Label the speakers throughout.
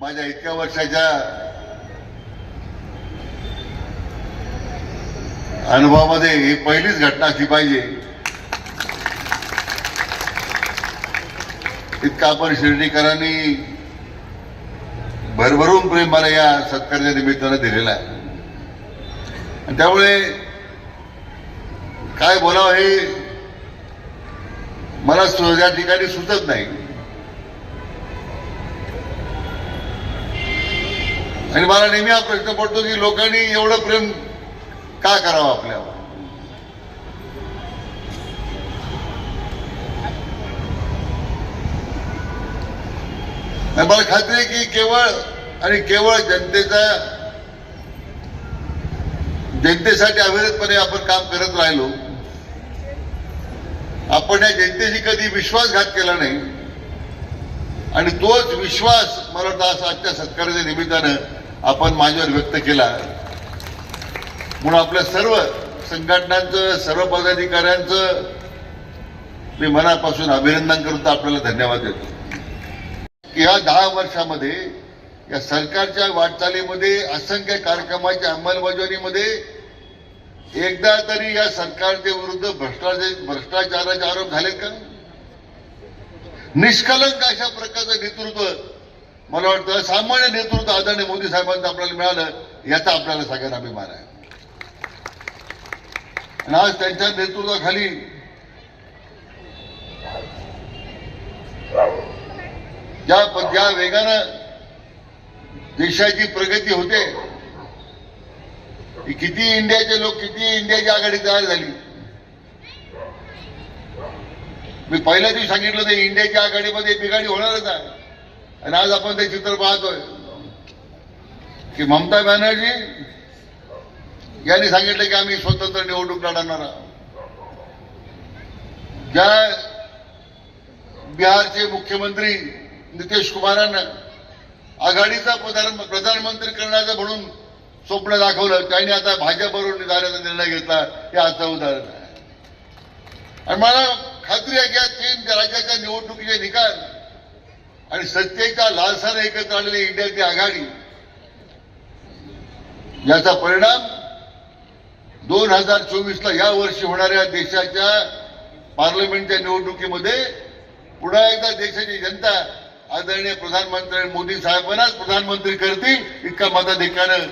Speaker 1: माझ्या इतक्या वर्षाच्या अनुभवामध्ये ही पहिलीच घटना असली पाहिजे. इतका आपण शिर्डीकरांनी भरभरून प्रेम मला या सत्काराच्या निमित्तानं दिलेला आहे. आणि त्यामुळे काय बोलावं हे मला सु- या ठिकाणी सुचत नाही. आणि मला नेहमी हा प्रश्न पडतो की लोकांनी एवढं प्रेम का करावं आपल्यावर? मला खात्री आहे की केवळ आणि केवळ जनतेचा जनतेसाठी अविरतपणे आपण काम करत राहिलो आपण या जनतेशी कधी विश्वासघात केला नाही आणि तोच विश्वास मला वाटतं आजच्या सत्काराच्या निमित्तानं आपण माझ्यावर व्यक्त केला. म्हणून आपल्या सर्व संघटनांचं सर्व पदाधिकाऱ्यांचं मी मनापासून अभिनंदन करून आपल्याला धन्यवाद देतो. की या दहा वर्षामध्ये या सरकारच्या वाटचालीमध्ये असंख्य कार्यक्रमाच्या अंमलबजावणीमध्ये एकदा तरी या सरकारच्या विरुद्ध भ्रष्टाचार भ्रष्टाचाराचे आरोप झाले का? निष्कलंक अशा प्रकारचं नेतृत्व मला वाटतं सामान्य नेतृत्व आदरणीय मोदी साहेबांचं आपल्याला मिळालं याचा आपल्याला सगळ्यांना अभिमान आहे. आणि आज त्यांच्या नेतृत्वाखाली ज्या ज्या वेगानं देशाची प्रगती होते की किती इंडियाचे लोक किती इंडियाची आघाडी तयार झाली. मी पहिल्या दिवशी सांगितलं ते इंडियाच्या आघाडीमध्ये बिघाडी होणारच आहे. आणि आज आपण ते चित्र पाहतोय की ममता बॅनर्जी यांनी सांगितलं की आम्ही स्वतंत्र निवडणूक लढवणार आहोत. ज्या बिहारचे मुख्यमंत्री नितीश कुमारांना आघाडीचा प्रधान प्रधानमंत्री करण्याचं म्हणून स्वप्न दाखवलं त्यांनी आता भाजपवरून जाण्याचा निर्णय घेतला. हे आजचं उदाहरण आहे. आणि मला खात्री आहे की या तीन राज्याच्या निवडणुकीचे निकाल आणि सत्तेच्या लालसाने एकत्र आणलेली इंडियाची आघाडी याचा परिणाम दोन हजार चोवीसला या वर्षी होणाऱ्या देशाच्या पार्लमेंटच्या निवडणुकीमध्ये पुन्हा एकदा देशाची जनता आदरणीय प्रधानमंत्री मोदी साहेबांनाच प्रधानमंत्री करतील इतका मताधिक्यानं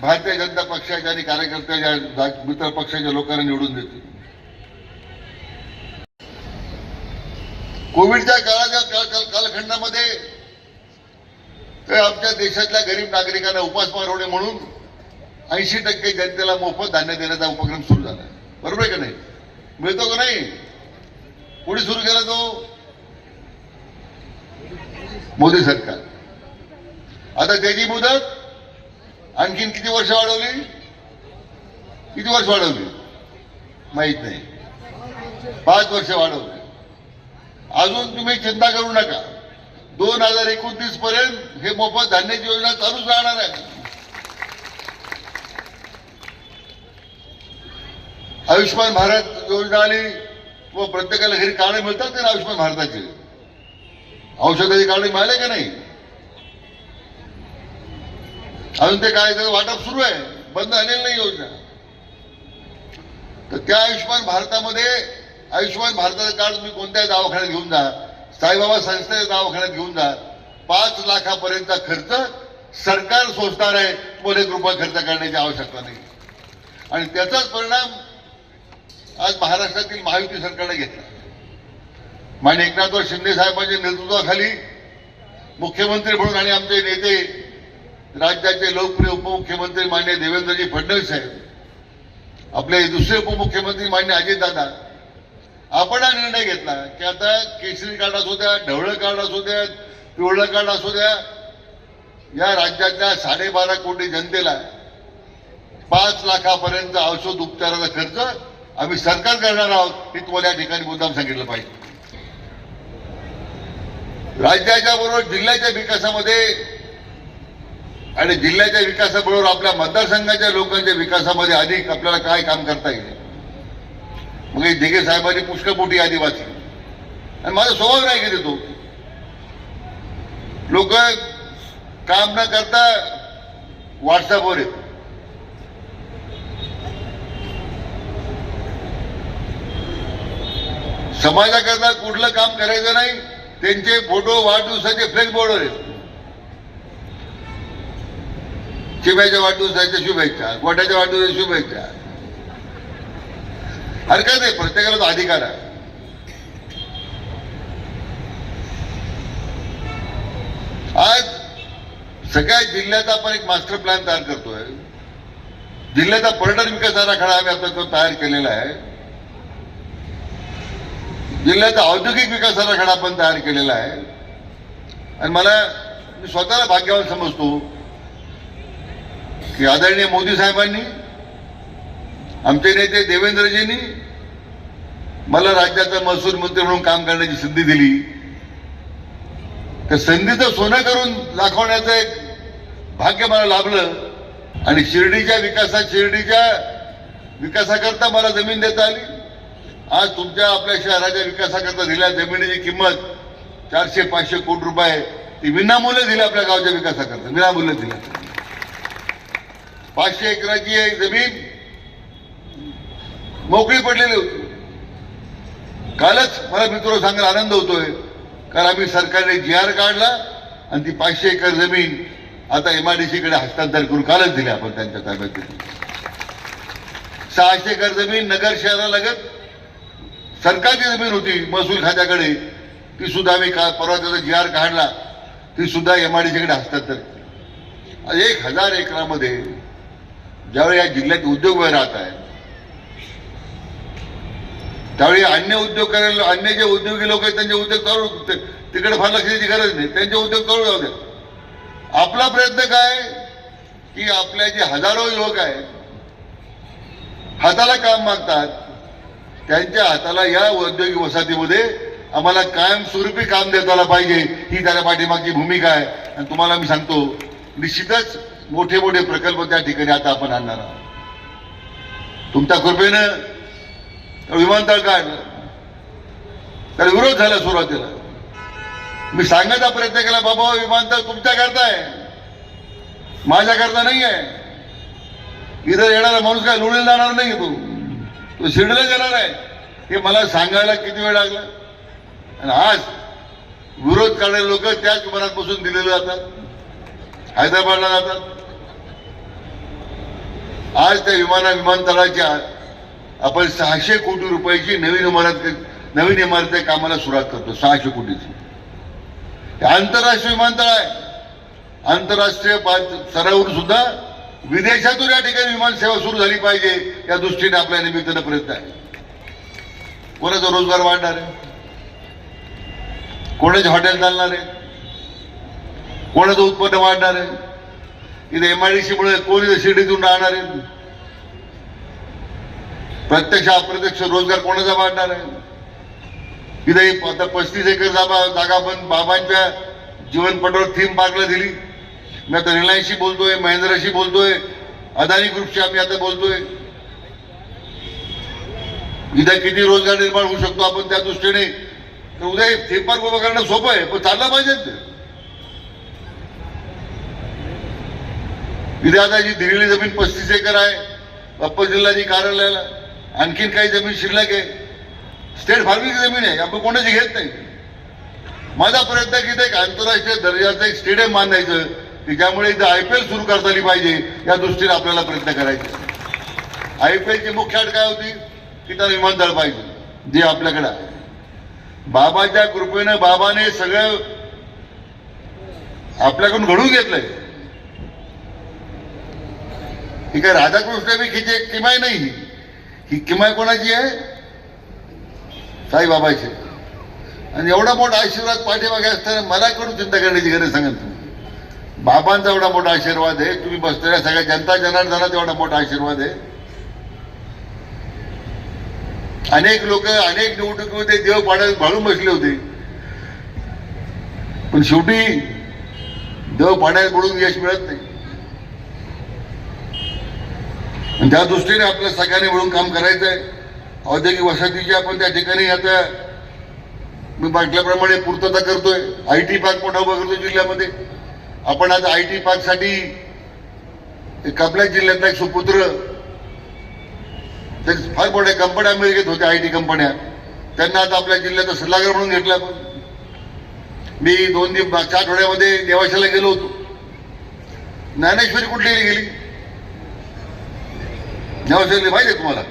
Speaker 1: भारतीय जनता पक्षाच्या आणि कार्यकर्त्याच्या मित्र पक्षाच्या लोकांना निवडून देतील. कोविडच्या काळाच्या काळ- कालखंडामध्ये तर आमच्या देशातल्या गरीब नागरिकांना उपासमार होणे म्हणून ऐंशी टक्के जनतेला मोफत धान्य देण्याचा उपक्रम सुरू झाला. बरोबर आहे का नाही? मिळतो का नाही? कोणी सुरू केला तो? मोदी सरकार. आता त्याची मुदत आणखीन किती वर्ष वाढवली? किती वर्ष वाढवली? माहीत नाही. पाच वर्ष वाढवली. अजून तुम्ही चिंता करू नका. दोन हजार एकोणतीस पर्यंत हे मोफत धान्याची योजना चालूच राहणार आहे. आयुष्यमान भारत योजना आली व प्रत्येकाला घरी कार्ड मिळतात का आयुष्यमान भारताचे? औषधाची कार्ड मिळाले का नाही? अजून ते काय वाटप सुरू आहे. बंद झालेली नाही योजना. तर त्या आयुष्यमान भारतामध्ये आयुष्यमान भारताचं कार्ड तुम्ही कोणत्याही दवाखान्यात घेऊन जा. साईबाबा संस्थेच्या दवाखान्यात घेऊन जा. पाच लाखापर्यंतचा खर्च सरकार सोसणार आहे. तुम्हाला एक रुपया खर्च करण्याची आवश्यकता नाही. आणि त्याचाच परिणाम आज महाराष्ट्रातील महायुती सरकारने घेतला. मान्य एकनाथराव शिंदे साहेबांच्या नेतृत्वाखाली मुख्यमंत्री म्हणून आणि आमचे नेते राज्याचे लोकप्रिय उपमुख्यमंत्री मान्य देवेंद्रजी फडणवीस साहेब आपले दुसरे उपमुख्यमंत्री मान्य अजितदादा आपण हा निर्णय घेतला की आता केसरी कार्ड असू द्या ढवळं कार्ड असू द्या पिवळं कार्ड असू द्या या राज्याच्या साडेबारा कोटी जनतेला पाच लाखापर्यंत औषध उपचाराचा खर्च आम्ही सरकार करणार आहोत हे तुम्हाला या ठिकाणी मुद्दाम सांगितलं पाहिजे. राज्याच्या बरोबर जिल्ह्याच्या विकासामध्ये आणि जिल्ह्याच्या विकासाबरोबर आपल्या मतदारसंघाच्या लोकांच्या विकासामध्ये अधिक आपल्याला काय काम करता येईल? मग हे दिघे साहेबांनी पुष्कळ मोठी यादी वाचली. आणि माझा स्वभाव नाही की तो. लोक काम न करता व्हॉट्सअपवर येत समाजाकरता कुठलं काम करायचं नाही त्यांचे फोटो वाढदिवसाचे फ्लेक्स बोर्डवर आहेत शिव्याच्या वाढदिवसाच्या शुभेच्छा गोट्याच्या वाढदिवसाच्या शुभेच्छा. हरकत आहे प्रत्येकाला तो अधिकार आहे. आज सगळ्या जिल्ह्याचा आपण एक मास्टर प्लॅन तयार करतोय. जिल्ह्याचा पर्यटन विकास आराखडा आम्ही आता तो तयार केलेला आहे. जिल्ह्याचा औद्योगिक विकास आराखडा आपण तयार केलेला आहे. आणि मला मी स्वतःला भाग्यवान समजतो की आदरणीय मोदी साहेबांनी आमचे नेते देवेंद्रजींनी मला राज्याचा महसूल मंत्री म्हणून काम करण्याची संधी दिली. त्या संधीचं सोनं करून दाखवण्याचं एक भाग्य मला लाभलं. आणि शिर्डीच्या विकासात शिर्डीच्या विकासाकरता मला जमीन देता आली. आज तुमच्या आपल्या शहराच्या विकासाकरता दिल्या जमिनीची किंमत चारशे पाचशे कोटी रुपये. ती विनामूल्य दिली आपल्या गावच्या विकासाकरता विनामूल्य दिल्या पाचशे एकराची एक जमीन मोकळी पडलेली होती. कालच मला मित्र सांगायला आनंद होतोय. कारण आम्ही सरकारने जी आर काढला आणि ती पाचशे एकर जमीन आता एमआरडीसीकडे हस्तांतर करून कालच दिली आपण त्यांच्या ताब्यात. दिली सहाशे एकर जमीन नगर शहरालगत सरकारची जमीन होती महसूल खात्याकडे. ती सुद्धा आम्ही का परवा त्याचा जी आर काढला. ती सुद्धा एमआरडीसीकडे हस्तांतर एक हजार एकरामध्ये ज्यावेळी या जिल्ह्यात उद्योग उभे राहत आहे त्यावेळी अन्य उद्योग करायला अन्य जे उद्योगी लोक आहेत त्यांचे उद्योग चालू तिकडे फार लक्ष द्यायची गरज नाही. त्यांचे उद्योग चालू जाऊ द्या. आपला प्रयत्न काय की आपल्या जे हजारो लोक आहेत हाताला काम मागतात त्यांच्या हाताला या औद्योगिक वसाहतीमध्ये आम्हाला कायमस्वरूपी काम देताला पाहिजे. ही त्याला पाठीमागची भूमिका आहे. आणि तुम्हाला मी सांगतो निश्चितच मोठे मोठे प्रकल्प त्या ठिकाणी आता आपण आणणार आहोत. तुमच्या कृपेनं विमानतळ काढलं तर विरोध झाला सुरुवातीला. मी सांगायचा प्रयत्न केला बाबा विमानतळ तुमच्या करता आहे. माझ्या करता नाही आहे. इथं येणारा माणूस काय लुळेल जाणार नाही तू तो शिडला जाणार आहे. हे मला सांगायला किती वेळ लागला? आणि आज विरोध करणारे लोक त्याच मनात बसून दिलेले जातात. हैदराबादला जातात. आज त्या विमाना विमानतळाच्या आपण सहाशे कोटी रुपयाची नवीन इमारत नवीन इमारत कामाला सुरुवात करतो सहाशे कोटीची. हे आंतरराष्ट्रीय विमानतळ आहे. आंतरराष्ट्रीय पा- स्तरावरून सुद्धा विदेशातून या ठिकाणी विमान सेवा सुरू झाली पाहिजे या दृष्टीने आपल्या निमित्तानं प्रयत्न आहे. कोणाचा रोजगार वाढणार आहे? कोणाचे हॉटेल चालणार आहे? कोणाचं उत्पन्न वाढणार आहे? इथे एमआयडीसी मुळे कोण इथे शिर्डीतून राहणार आहे? प्रत्यक्ष अप्रत्यक्ष रोजगार कोणाचा वाढणार आहे? इथे आता पस्तीस एकर जागा जागा पण बाबांच्या जीवनपटावर थीम पार्कला दिली. मी आता रिलायन्सशी बोलतोय महिंद्राशी बोलतोय अदानी ग्रुपशी आम्ही आता बोलतोय. इथे किती रोजगार निर्माण होऊ शकतो आपण त्या दृष्टीने? तर उद्या थीम पार्क उभं करणं सोपं आहे पण चाललं पाहिजे ते. इथे आता जी दिलेली जमीन पस्तीस एकर आहे अप्पर जिल्हाची कार्यालयाला. आणखीन काही जमीन शिल्लक आहे स्टेट फार्मिंग जमीन आहे आपण कोणाची घेत नाही. माझा प्रयत्न की ते एक आंतरराष्ट्रीय दर्जाचं एक स्टेडियम बांधायचं की ज्यामुळे इथं आय पी एल सुरू करता आली पाहिजे या दृष्टीने आपल्याला प्रयत्न करायचे. आय पी एलची मुख्य अट काय होती? की त्याला विमानतळ पाहिजे जे आपल्याकडे आहे. बाबाच्या कृपेनं बाबाने सगळं आपल्याकडून घडून घेतलंय. ठीक आहे राधाकृष्ण बी खिचे किमाय नाही ही. किमाय कोणाची आहे? साईबाबाची. आणि एवढा मोठा आशीर्वाद पाठीमागे असताना मला करून चिंता करण्याची गरज सांगत तुम्ही? बाबांचा एवढा मोठा आशीर्वाद आहे. तुम्ही बसलेल्या सगळ्या जनता जनार्दनाचा एवढा मोठा आशीर्वाद आहे. अनेक लोक अनेक निवडणुकीमध्ये देव पाड्यात भाळून बसले होते. पण शेवटी देव पाण्यात बुडून यश मिळत नाही. आणि त्या दृष्टीने आपल्या सगळ्यांनी मिळून काम करायचं आहे औद्योगिक वसाहतीची आपण त्या ठिकाणी आता मी म्हटल्याप्रमाणे पूर्तता करतोय. आय टी पार्क मोठा उभा करतोय जिल्ह्यामध्ये. आपण आज आय टी पार्कसाठी एक आपल्या जिल्ह्यातला एक सुपुत्र ते फार मोठ्या कंपन्या अमेरिकेत होत्या आय टी कंपन्या. त्यांना आता आपल्या जिल्ह्याचा सल्लागार म्हणून घेतला आपण. मी दोन दिवस मागच्या आठवड्यामध्ये देवाशाला गेलो होतो. ज्ञानेश्वरी कुठली गेली? देवाशाला माहिती आहे तुम्हाला?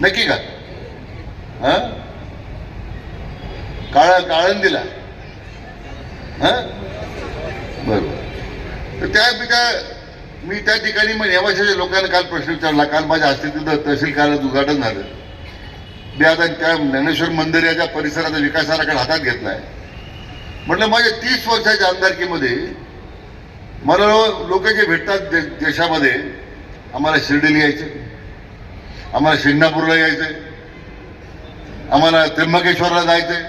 Speaker 1: नक्की का? हा? काळा काळंदीला हा? बरोबर तर त्या मी त्या मी त्या ठिकाणी मग नेवाशाच्या लोकांना काल प्रश्न विचारला. काल माझ्या हस्ते तिथं तहसील कार्यालयात उद्घाटन झालं. मी आता त्या ज्ञानेश्वर मंदिर याच्या परिसराचा विकास आराखडा हातात घेतलाय म्हटलं माझ्या तीस वर्षाच्या आमदारकीमध्ये मला लोक जे भेटतात दे- देशामध्ये आम्हाला शिर्डीला यायचं आम्हाला शिंगणापूरला यायचंय. आम्हाला त्र्यंबकेश्वरला जायचंय.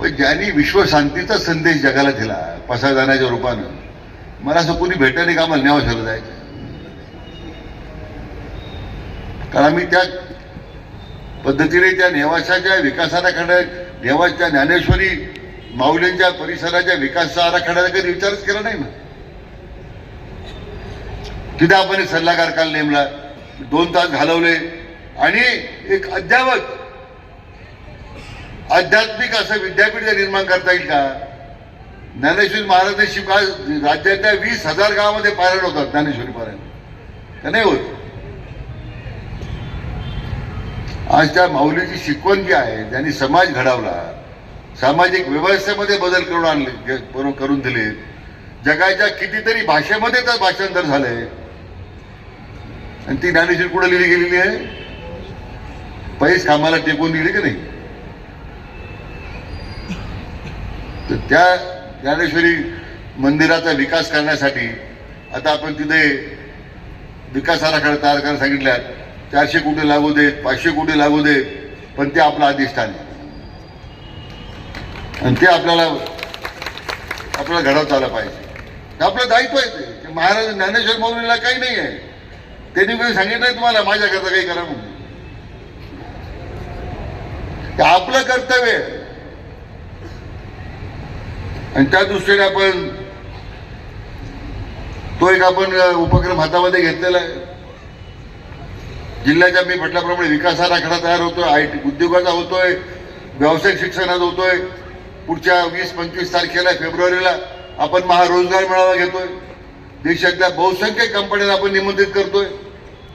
Speaker 1: पण ज्यांनी विश्वशांतीचा संदेश जगाला दिला जाण्याच्या रूपानं मला असं कोणी भेटायला का आम्हाला न्यावशाला जायचं? कारण आम्ही त्या पद्धतीने त्या नेवाशाच्या विकास आराखड्या नेवाच्या ज्ञानेश्वरी माऊलींच्या परिसराच्या विकास आराखड्याचा कधी विचारच केला नाही ना. तिथे आपण एक सल्लागार काल नेमला दोन तास घालवले. आणि एक अद्यावत आध्यात्मिक असं विद्यापीठ निर्माण करता येईल का? ज्ञानेश्वरी महाराज शिका राज्यातल्या वीस हजार गावामध्ये पारायण होतात ज्ञानेश्वरी पारायण का नाही होत. आज त्या माऊलीची शिकवण जी आहे ज्यांनी समाज घडवला सामाजिक व्यवस्थेमध्ये बदल करून आणले करून करून दिले. जगाच्या कितीतरी भाषेमध्ये तर भाषांतर झालंय. आणि ती ज्ञानेश्वरी कुठे लिहिली गेलेली आहे? पैस कामाला टेकून दिली की नाही? तर त्या ज्ञानेश्वरी मंदिराचा विकास करण्यासाठी आता आपण तिथे विकास आराखडा तयार करायला सांगितल्या चारशे कोटी लागू देत पाचशे कोटी लागू देत पण ते आपलं अधिष्ठान आहे. आणि ते आपल्याला आपल्याला घडवता आलं पाहिजे. ते आपलं दायित्व आहे ते. महाराज ज्ञानेश्वर मौलीला काही नाही आहे. त्यांनी कधी सांगितलं तुम्हाला माझ्याकरता काही करा म्हणून. ते आपलं कर्तव्य आणि त्या दृष्टीने आपण तो एक आपण उपक्रम हातामध्ये घेतलेला आहे. जिल्ह्याच्या मी म्हटल्याप्रमाणे विकास आराखडा तयार होतोय आय टी उद्योगाचा होतोय व्यावसायिक शिक्षणाचा होतोय. पुढच्या वीस पंचवीस तारखेला फेब्रुवारीला आपण महारोजगार मेळावा घेतोय. देशातल्या बहुसंख्य कंपन्यांना आपण निमंत्रित करतोय.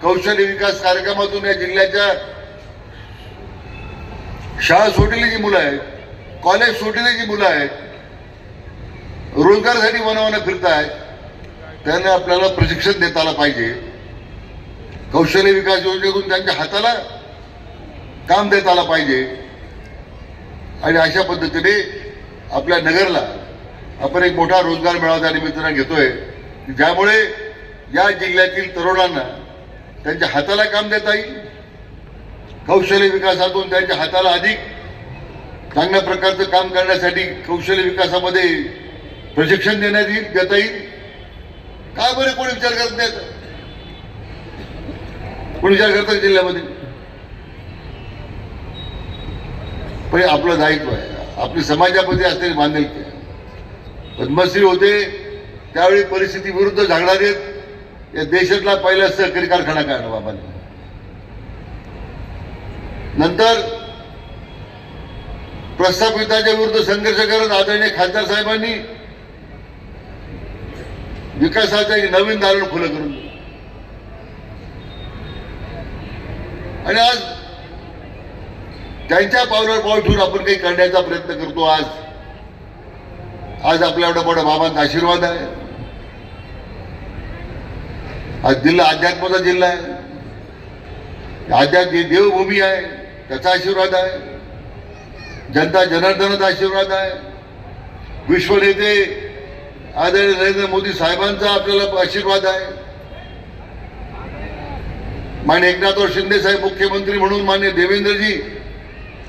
Speaker 1: कौशल्य विकास कार्यक्रमातून या जिल्ह्याच्या शाळा सोडलेली जी मुलं आहेत कॉलेज सोडलेली जी मुलं आहेत रोजगारासाठी वनावनं फिरतायत त्यांना आपल्याला प्रशिक्षण देता आलं पाहिजे. कौशल्य विकास योजनेतून त्यांच्या हाताला काम देता आलं पाहिजे. आणि अशा पद्धतीने आपल्या नगरला आपण एक मोठा रोजगार मेळावा त्या निमित्तानं घेतोय. ज्यामुळे या जिल्ह्यातील तरुणांना त्यांच्या हाताला काम देता येईल. कौशल्य विकासातून त्यांच्या हाताला अधिक चांगल्या प्रकारचं काम करण्यासाठी कौशल्य विकासामध्ये प्रशिक्षण देण्यात येईल देता येईल. का बरं कोणी विचार करत नाही कोणी विचार करतात जिल्ह्यामध्ये? पण आपलं दायित्व आहे. आपली समाजामध्ये असलेली बांधिलकी पद्मश्री होते त्यावेळी परिस्थिती विरुद्ध झागणारे या देशातला पहिला सहकारी कारखाना काढला बाबांनी? नंतर प्रस्थापिताच्या विरुद्ध संघर्ष करत आदरणीय खासदार साहेबांनी विकासाचं एक नवीन दालन खुलं करून आणि आज त्यांच्या पावलावर पाऊल ठेवून आपण काही करण्याचा प्रयत्न करतो आज. आज आपल्या एवढा मोठा बाबांचा आशीर्वाद आहे. हा जिल्हा अध्यात्माचा जिल्हा आहे. आध्यात्मिक देवभूमी आहे त्याचा आशीर्वाद आहे. जनता जनार्दनाचा आशीर्वाद आहे. विश्वनेते आदरणीय नरेंद्र मोदी साहेबांचा आपल्याला आशीर्वाद आहे. मान्य एकनाथराव शिंदे साहेब मुख्यमंत्री म्हणून मान्य देवेंद्रजी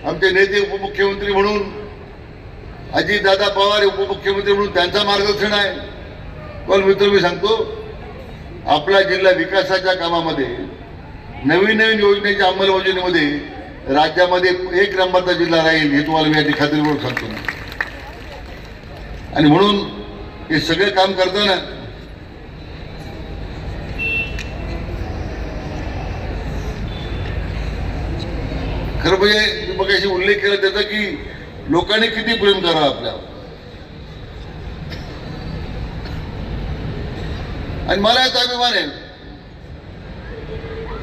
Speaker 1: आमचे नेते उपमुख्यमंत्री म्हणून अजितदादा पवार उपमुख्यमंत्री म्हणून त्यांचा मार्गदर्शन आहे. पण मित्र मी सांगतो आपला जिल्हा विकासाच्या कामामध्ये नवीन नवीन योजनेच्या अंमलबजावणीमध्ये राज्यामध्ये एक नंबरचा जिल्हा राहील हे तुम्हाला मी याची खात्री करून सांगतो आणि म्हणून हे सगळं काम करताना खरं म्हणजे मग उल्लेख केला त्याचा की लोकांनी किती प्रेम करावं आपल्यावर. आणि मला याचा अभिमान आहे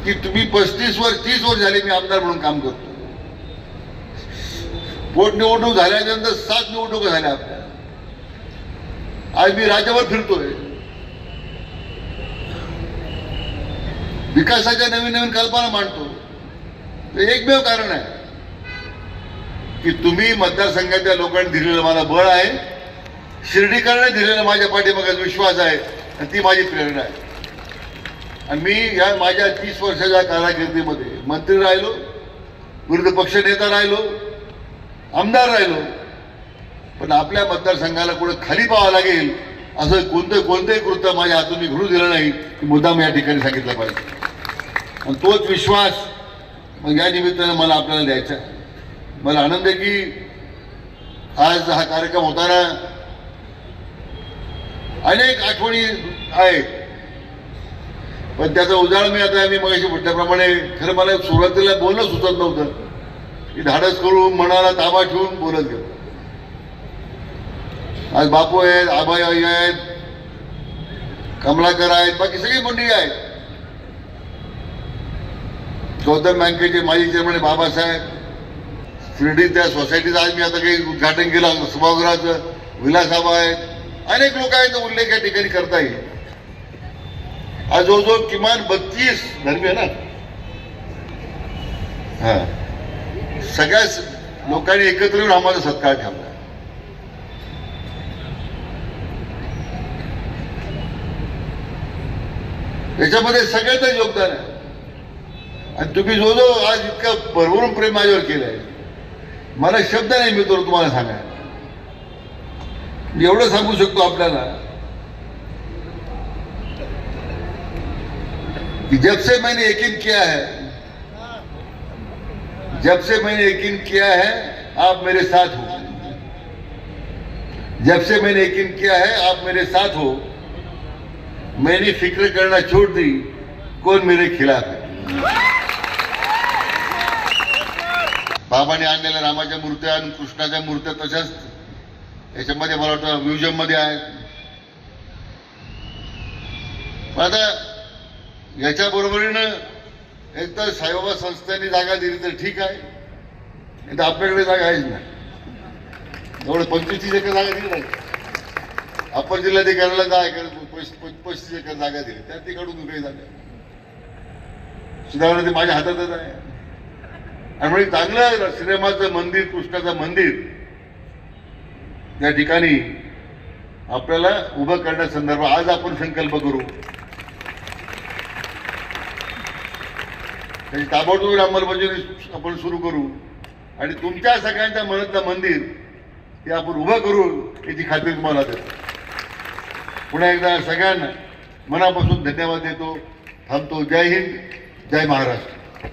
Speaker 1: की तुम्ही पस्तीस वर्ष तीस वर्ष झाले मी आमदार म्हणून काम करतो. पोटनिवडणूक झाल्यानंतर सात निवडणुका झाल्या आज मी राज्यावर फिरतोय. विकासाच्या नवीन नवीन कल्पना मांडतो. एकमेव कारण आहे की तुम्ही मतदारसंघाच्या लोकांनी दिलेलं मला बळ आहे. शिर्डीकरणे दिलेला माझ्या पाठीमागे विश्वास आहे. आणि ती माझी प्रेरणा आहे. आणि मी या माझ्या तीस वर्षाच्या कारकिर्दीमध्ये मंत्री राहिलो विरोधी पक्ष नेता राहिलो आमदार राहिलो. पण आपल्या मतदारसंघाला कुठं खाली पाहावं लागेल असं कोणतं कोणतंही कृत्य माझ्या हातून मी घडू दिलं नाही की मुद्दाम या ठिकाणी सांगितलं पाहिजे. आणि तोच विश्वास मग या निमित्तानं मला आपल्याला द्यायचा मला आनंद आहे की आज हा कार्यक्रम होताना अनेक आठवणी आहेत. पण त्याचं उदाहरण मी आता मी मगाशी म्हटल्याप्रमाणे खरं मला सुरुवातीला बोलणं सुचत नव्हतं. की धाडस करून मनाला ताबा ठेवून बोलत गेलो. आज बापू आहेत आबाई आई आहेत कमलाकर आहेत बाकी सगळी मंडळी आहेत. गौतम बँकेचे माजी चेअरमन बाबासाहेब शिर्डी त्या सोसायटीचं आज मी आता काही उद्घाटन केलं सभागृहाचं. विलासाबा आहेत अनेक लोक आहेत उल्लेख या ठिकाणी करता येईल. आज जवळजवळ किमान बत्तीस धर्मी आहे ना? हा. सगळ्याच लोकांनी एकत्र येऊन आम्हाला सत्कार ठेवला. याच्यामध्ये सगळ्याचं योगदान आहे. आणि तुम्ही जो जो आज इतकं भरभरून प्रेम माझ्यावर केलंय मला शब्द नाही मिळतो तुम्हाला सांगायला. मी एवढं सांगू शकतो आपल्याला. कि जब से मैंने यकीन किया है जब से मैंने यकीन किया है आप मेरे साथ हो। जब से मैंने यकीन किया है आप मेरे साथ हो। मैंने फिक्र करना छोड़ दी कौन मेरे खिलाफ है? बाबाने आणलेल्या रामाच्या मूर्त्या आणि कृष्णाच्या मूर्त्या तशाच याच्यामध्ये मला वाटतं म्युझियममध्ये आहेत पण आता याच्या बरोबरीनं एक तर साईबाबा संस्थांनी जागा दिली तर ठीक आहे. नाही तर आपल्याकडे जागा आहेच नाही. एवढं पंचवीस एकर जागा दिली नाही आपण जिल्हाधिकाऱ्याला जाय एकर पस्तीस एकर जागा दिली. त्यात ते काढून काही जागा. सुधारणा ते माझ्या हातातच आहे. आणि म्हणजे चांगलं सिनेमाचं मंदिर कृष्णाचं मंदिर. त्या ठिकाणी आपल्याला उभं करण्यासंदर्भात आज आपण संकल्प करू. त्याची ताबडतोब अंमलबजावणी आपण सुरू करू. आणि तुमच्या सगळ्यांच्या मनातलं मंदिर हे आपण उभं करू याची खात्री तुम्हाला देतो. पुन्हा एकदा सगळ्यांना मनापासून धन्यवाद देतो. थांबतो. जय हिंद. जय महाराष्ट्र.